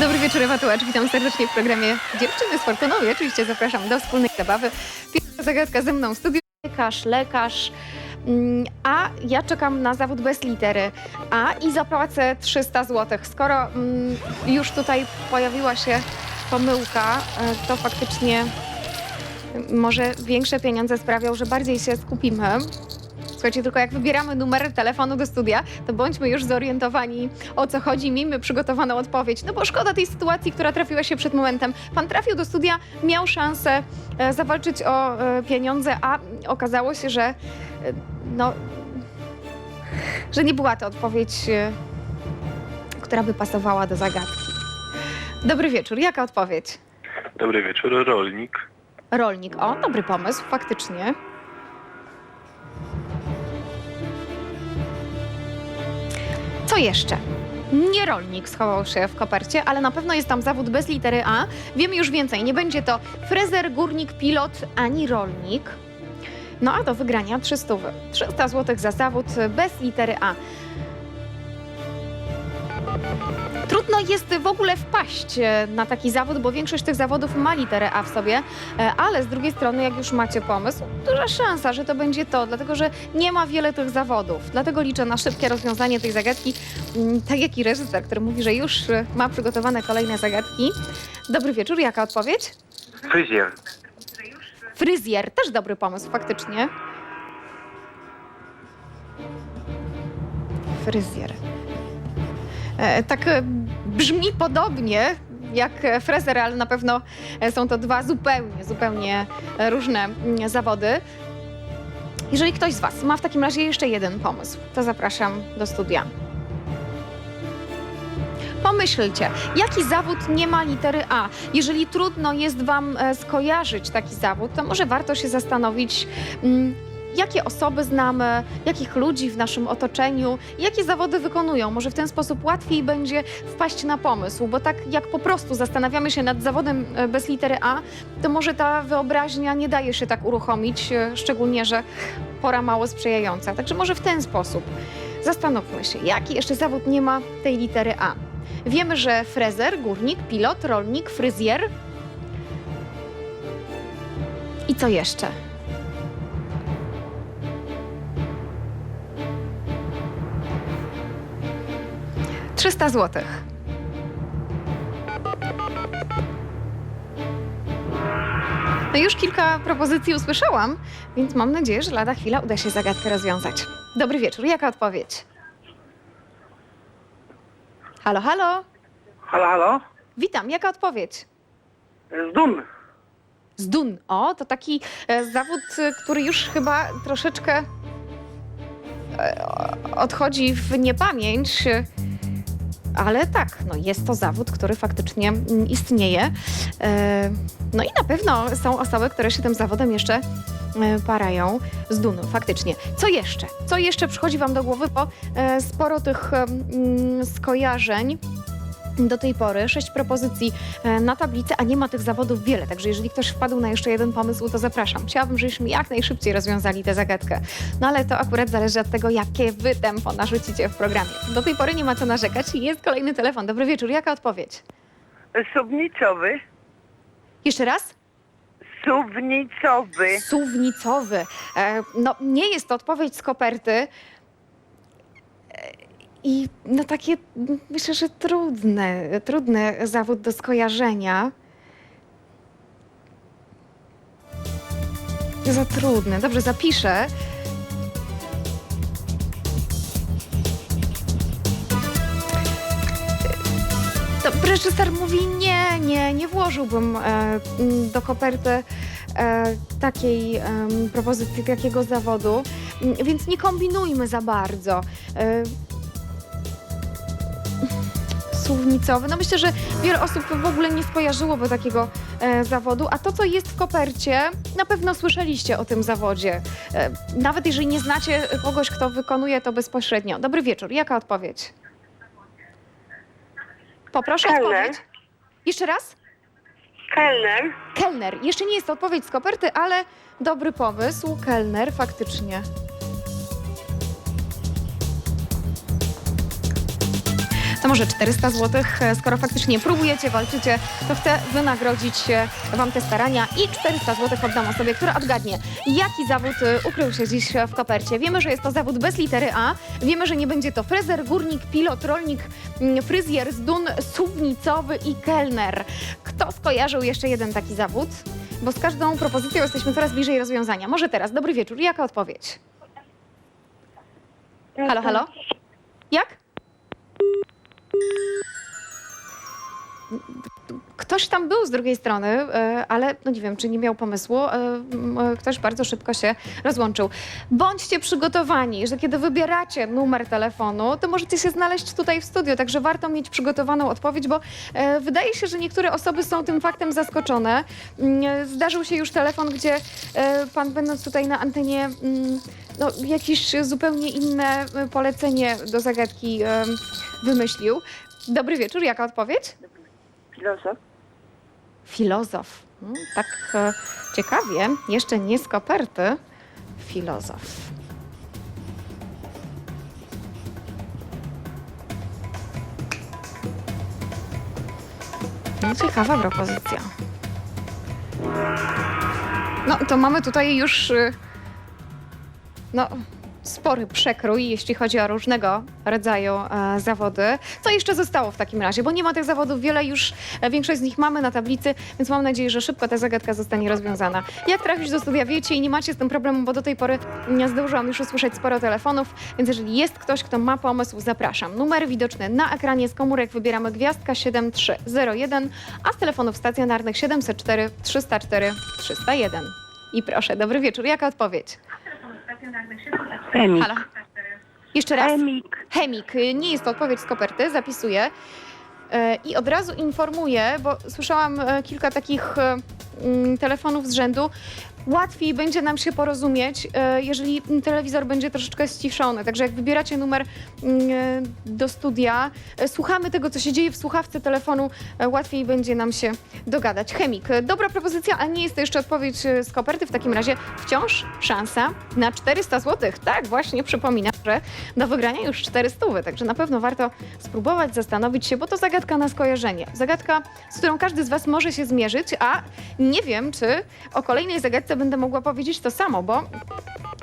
Dobry wieczór, Ewa Tułacz. Witam serdecznie w programie Dziewczyny z Fortunowie. Oczywiście zapraszam do wspólnej zabawy. Pierwsza zagadka ze mną w studiu. Lekarz, lekarz. Mm, A ja czekam na zawód bez litery A i zapłacę 300 zł. Skoro mm, już tutaj pojawiła się pomyłka, e, to faktycznie może większe pieniądze sprawią, że bardziej się skupimy. Słuchajcie, tylko jak wybieramy numer telefonu do studia, to bądźmy już zorientowani, o co chodzi, miejmy przygotowaną odpowiedź. No bo szkoda tej sytuacji, która trafiła się przed momentem. Pan trafił do studia, miał szansę e, zawalczyć o e, pieniądze, a okazało się, że e, no, że nie była to odpowiedź, e, która by pasowała do zagadki. Dobry wieczór, jaka odpowiedź? Dobry wieczór, rolnik. Rolnik. O, dobry pomysł, faktycznie. Jeszcze? Nie rolnik schował się w kopercie, ale na pewno jest tam zawód bez litery A. Wiemy już więcej. Nie będzie to frezer, górnik, pilot ani rolnik. No a do wygrania 300. 300 zł za zawód bez litery A. Trudno jest w ogóle wpaść e, na taki zawód, bo większość tych zawodów ma literę A w sobie, e, ale z drugiej strony, jak już macie pomysł, duża szansa, że to będzie to, dlatego że nie ma wiele tych zawodów. Dlatego liczę na szybkie rozwiązanie tej zagadki, mm, tak jak i reżyser, który mówi, że już e, ma przygotowane kolejne zagadki. Dobry wieczór, jaka odpowiedź? Fryzjer. Fryzjer, też dobry pomysł, faktycznie. Fryzjer. Tak brzmi podobnie jak frezer, ale na pewno są to dwa zupełnie, zupełnie różne zawody. Jeżeli ktoś z Was ma w takim razie jeszcze jeden pomysł, to zapraszam do studia. Pomyślcie, jaki zawód nie ma litery A? Jeżeli trudno jest Wam e, skojarzyć taki zawód, to może warto się zastanowić, mm, jakie osoby znamy, jakich ludzi w naszym otoczeniu, jakie zawody wykonują. Może w ten sposób łatwiej będzie wpaść na pomysł, bo tak jak po prostu zastanawiamy się nad zawodem e, bez litery A, to może ta wyobraźnia nie daje się tak uruchomić, e, szczególnie, że pora mało sprzyjająca. Także może w ten sposób zastanówmy się, jaki jeszcze zawód nie ma tej litery A. Wiemy, że frezer, górnik, pilot, rolnik, fryzjer. I co jeszcze? Trzysta złotych. No już kilka propozycji usłyszałam, więc mam nadzieję, że lada chwila uda się zagadkę rozwiązać. Dobry wieczór, jaka odpowiedź? Halo, halo? Halo, halo? Witam, jaka odpowiedź? Z Dun. Z Dun. O, to taki e, zawód, e, który już chyba troszeczkę e, o- odchodzi w niepamięć. e, Ale tak, no jest to zawód, który faktycznie istnieje. E, No i na pewno są osoby, które się tym zawodem jeszcze e, parają z Dunu, faktycznie. Co jeszcze? Co jeszcze przychodzi Wam do głowy? Bo e, sporo tych mm, skojarzeń do tej pory sześć propozycji e, na tablicy, a nie ma tych zawodów wiele. Także jeżeli ktoś wpadł na jeszcze jeden pomysł, to zapraszam. Chciałabym, żebyśmy jak najszybciej rozwiązali tę zagadkę. No ale to akurat zależy od tego, jakie wy tempo narzucicie w programie. Do tej pory nie ma co narzekać. Jest kolejny telefon. Dobry wieczór. Jaka odpowiedź? Suwnicowy. Jeszcze raz? Suwnicowy. Suwnicowy. E, no, nie jest to odpowiedź z koperty. E, I no takie, myślę, że trudne, trudny zawód do skojarzenia. Za trudne. Dobrze, zapiszę. To reżyser mówi nie, nie, nie włożyłbym e, do koperty e, takiej em, propozycji, takiego zawodu, więc nie kombinujmy za bardzo. E, Słownicowy. No myślę, że wiele osób w ogóle nie skojarzyłoby takiego e, zawodu, a to, co jest w kopercie, na pewno słyszeliście o tym zawodzie. E, nawet jeżeli nie znacie kogoś, kto wykonuje to bezpośrednio. Dobry wieczór. Jaka odpowiedź? Poproszę Kelner. odpowiedź. Jeszcze raz? Kelner. Kelner. Jeszcze nie jest to odpowiedź z koperty, ale dobry pomysł. Kelner, faktycznie. To może 400 zł. Skoro faktycznie próbujecie, walczycie, to chcę wynagrodzić e, Wam te starania i 400 zł oddam osobie, która odgadnie, jaki zawód e, ukrył się dziś w kopercie. Wiemy, że jest to zawód bez litery A. Wiemy, że nie będzie to frezer, górnik, pilot, rolnik, mm, fryzjer, zdun, suwnicowy i kelner. Kto skojarzył jeszcze jeden taki zawód? Bo z każdą propozycją jesteśmy coraz bliżej rozwiązania. Może teraz. Dobry wieczór. Jaka odpowiedź? Halo, halo? Jak? Ktoś tam był z drugiej strony, e, ale no nie wiem, czy nie miał pomysłu. e, e, Ktoś bardzo szybko się rozłączył. Bądźcie przygotowani, że kiedy wybieracie numer telefonu, to możecie się znaleźć tutaj w studiu, także warto mieć przygotowaną odpowiedź, bo wydaje się, że niektóre osoby są tym faktem zaskoczone. Mm, Zdarzył się już telefon, gdzie pan będąc tutaj na antenie mm, no, jakieś zupełnie inne polecenie do zagadki wymyślił. Dobry wieczór, jaka odpowiedź? Filozof. Filozof. Mm, Tak e, ciekawie, jeszcze nie z koperty. Filozof. No, ciekawa propozycja. No, to mamy tutaj już y, no, spory przekrój, jeśli chodzi o różnego rodzaju e, zawody. Co jeszcze zostało w takim razie? Bo nie ma tych zawodów wiele, już e, większość z nich mamy na tablicy, więc mam nadzieję, że szybko ta zagadka zostanie rozwiązana. Jak trafić do studia wiecie i nie macie z tym problemu, bo do tej pory nie zdążyłam już usłyszeć sporo telefonów, więc jeżeli jest ktoś, kto ma pomysł, zapraszam. Numery widoczne na ekranie z komórek wybieramy gwiazdka 7301, a z telefonów stacjonarnych 704 304 301. I proszę, dobry wieczór. Jaka odpowiedź? Chemik. Halo. Jeszcze raz. Chemik. Chemik. Nie jest to odpowiedź z koperty, zapisuję. E, I od razu informuję, bo słyszałam e, kilka takich e, mm, telefonów z rzędu. Łatwiej będzie nam się porozumieć, e, jeżeli telewizor będzie troszeczkę ściszony. Także jak wybieracie numer mm, e, do studia, e, słuchamy tego, co się dzieje w słuchawce telefonu, łatwiej będzie nam się dogadać. Chemik. Dobra propozycja, ale nie jest to jeszcze odpowiedź z koperty. W takim razie wciąż szansa na 400 zł. Tak, właśnie przypominam, że do wygrania już 400, także na pewno warto spróbować zastanowić się, bo to zagadka na skojarzenie. Zagadka, z którą każdy z Was może się zmierzyć, a nie wiem, czy o kolejnej zagadce będę mogła powiedzieć to samo, bo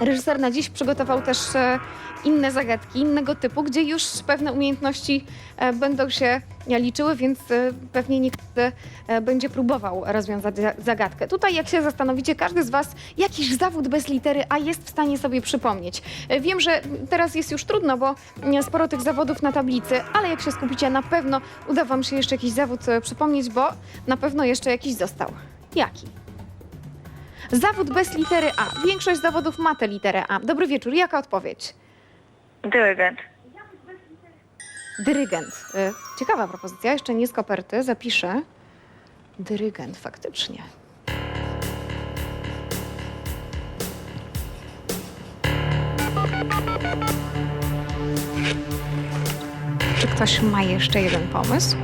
reżyser na dziś przygotował też e, inne zagadki, innego typu, gdzie już pewne umiejętności e, będą się liczyły, więc e, pewnie nie każdy e, będzie próbował rozwiązać za- zagadkę. Tutaj, jak się zastanowicie, każdy z Was jakiś zawód bez litery A jest w stanie sobie przypomnieć. Wiem, że teraz jest już trudno, bo sporo tych zawodów na tablicy, ale jak się skupicie, na pewno uda Wam się jeszcze jakiś zawód przypomnieć, bo na pewno jeszcze jakiś został. Jaki? Zawód bez litery A. Większość zawodów ma tę literę A. Dobry wieczór. Jaka odpowiedź? Dyrygent. Dyrygent. Y, Ciekawa propozycja, jeszcze nie z koperty, zapiszę. Dyrygent, faktycznie. Czy ktoś ma jeszcze jeden pomysł?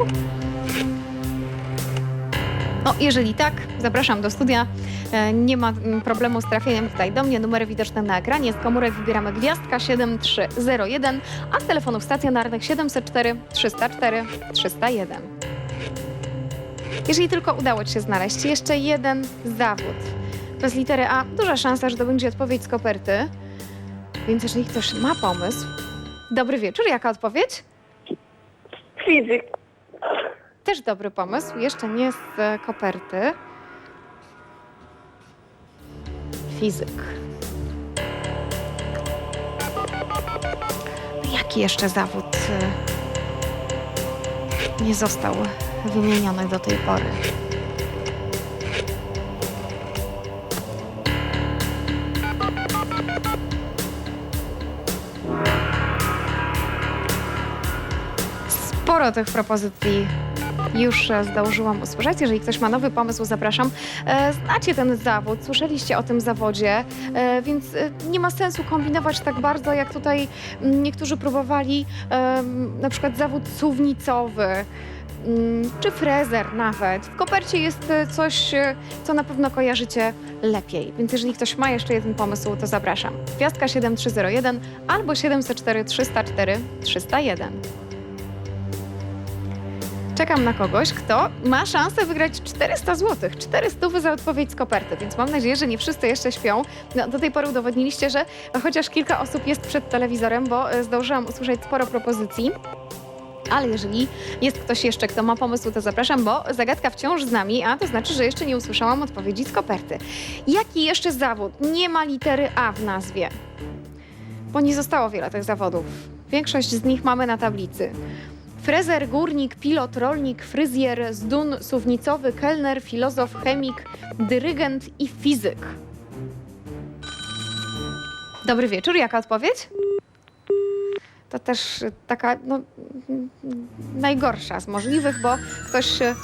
No, jeżeli tak, zapraszam do studia. E, Nie ma mm, problemu z trafieniem tutaj do mnie. Numery widoczne na ekranie. Z komórek wybieramy gwiazdka 7301, a z telefonów stacjonarnych 704 304 301. Jeżeli tylko udało Ci się znaleźć jeszcze jeden zawód bez litery A, duża szansa, że to będzie odpowiedź z koperty. Więc jeżeli ktoś ma pomysł... Dobry wieczór, jaka odpowiedź? Fizyk. Też dobry pomysł, jeszcze nie z koperty. Fizyk. Jaki jeszcze zawód e, nie został wymieniony do tej pory? Sporo tych propozycji już e, zdążyłam usłyszeć. Jeżeli ktoś ma nowy pomysł, zapraszam. E, Znacie ten zawód, słyszeliście o tym zawodzie, e, więc nie ma sensu kombinować tak bardzo, jak tutaj mm, niektórzy próbowali, na przykład zawód suwnicowy. mm, Czy frezer nawet. W kopercie jest coś, co na pewno kojarzycie lepiej. Więc jeżeli ktoś ma jeszcze jeden pomysł, to zapraszam. Gwiazdka 7301 albo 704 304 301. Czekam na kogoś, kto ma szansę wygrać 400 zł, 400 za odpowiedź z koperty, więc mam nadzieję, że nie wszyscy jeszcze śpią. No, do tej pory udowodniliście, że chociaż kilka osób jest przed telewizorem, bo e, zdążyłam usłyszeć sporo propozycji. Ale jeżeli jest ktoś jeszcze, kto ma pomysł, to zapraszam, bo zagadka wciąż z nami, a to znaczy, że jeszcze nie usłyszałam odpowiedzi z koperty. Jaki jeszcze zawód nie ma litery A w nazwie? Bo nie zostało wiele tych zawodów. Większość z nich mamy na tablicy. Frezer, górnik, pilot, rolnik, fryzjer, zdun, suwnicowy, kelner, filozof, chemik, dyrygent i fizyk. Dobry wieczór, jaka odpowiedź? To też taka no, najgorsza z możliwych, bo ktoś y,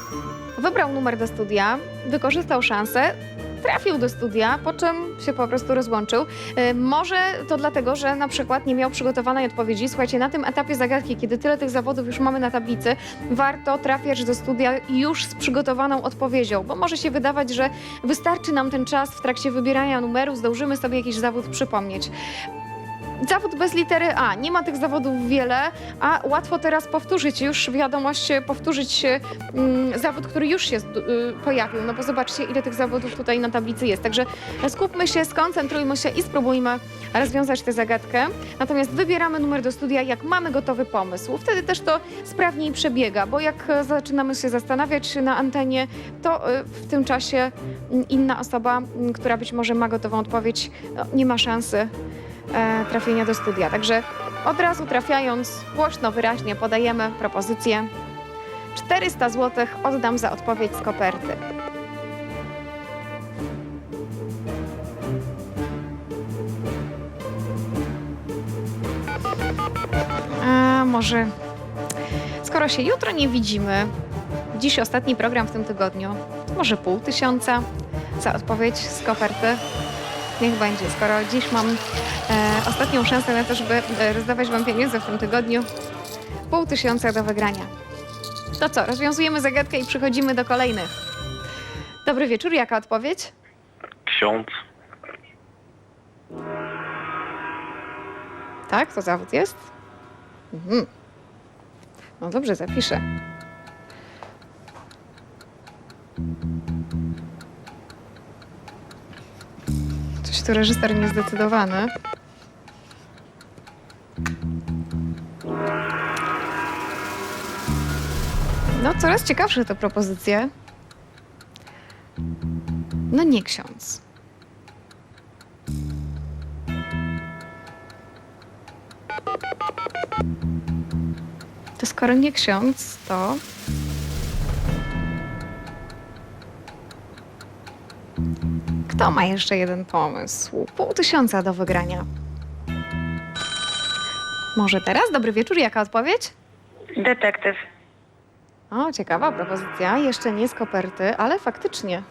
wybrał numer do studia, wykorzystał szansę, trafił do studia, po czym się po prostu rozłączył. Y, Może to dlatego, że na przykład nie miał przygotowanej odpowiedzi. Słuchajcie, na tym etapie zagadki, kiedy tyle tych zawodów już mamy na tablicy, warto trafiać do studia już z przygotowaną odpowiedzią, bo może się wydawać, że wystarczy nam ten czas w trakcie wybierania numeru, zdążymy sobie jakiś zawód przypomnieć. Zawód bez litery A. Nie ma tych zawodów wiele, a łatwo teraz powtórzyć już wiadomość, powtórzyć mm, zawód, który już się y, pojawił. No bo zobaczcie, ile tych zawodów tutaj na tablicy jest. Także skupmy się, skoncentrujmy się i spróbujmy rozwiązać tę zagadkę. Natomiast wybieramy numer do studia, jak mamy gotowy pomysł. Wtedy też to sprawniej przebiega, bo jak e, zaczynamy się zastanawiać na antenie, to e, w tym czasie mm, inna osoba, mm, która być może ma gotową odpowiedź, no, nie ma szansy e, trafienia do studia. Także od razu trafiając, głośno, wyraźnie podajemy propozycję. 400 zł oddam za odpowiedź z koperty. A może skoro się jutro nie widzimy, dziś ostatni program w tym tygodniu, może pół tysiąca za odpowiedź z koperty. Niech będzie, skoro dziś mam e, ostatnią szansę na to, żeby e, rozdawać Wam pieniądze w tym tygodniu, pół tysiąca do wygrania. To co, rozwiązujemy zagadkę i przechodzimy do kolejnych. Dobry wieczór, jaka odpowiedź? Ksiądz. Tak, to zawód jest? Mhm. No dobrze, zapiszę. Coś tu reżyser niezdecydowany. No, coraz ciekawsze te propozycje. No nie ksiądz. To skoro nie ksiądz, to. Kto ma jeszcze jeden pomysł? Pół tysiąca do wygrania. Może teraz? Dobry wieczór, jaka odpowiedź? Detektyw. O, ciekawa propozycja. Jeszcze nie z koperty, ale faktycznie.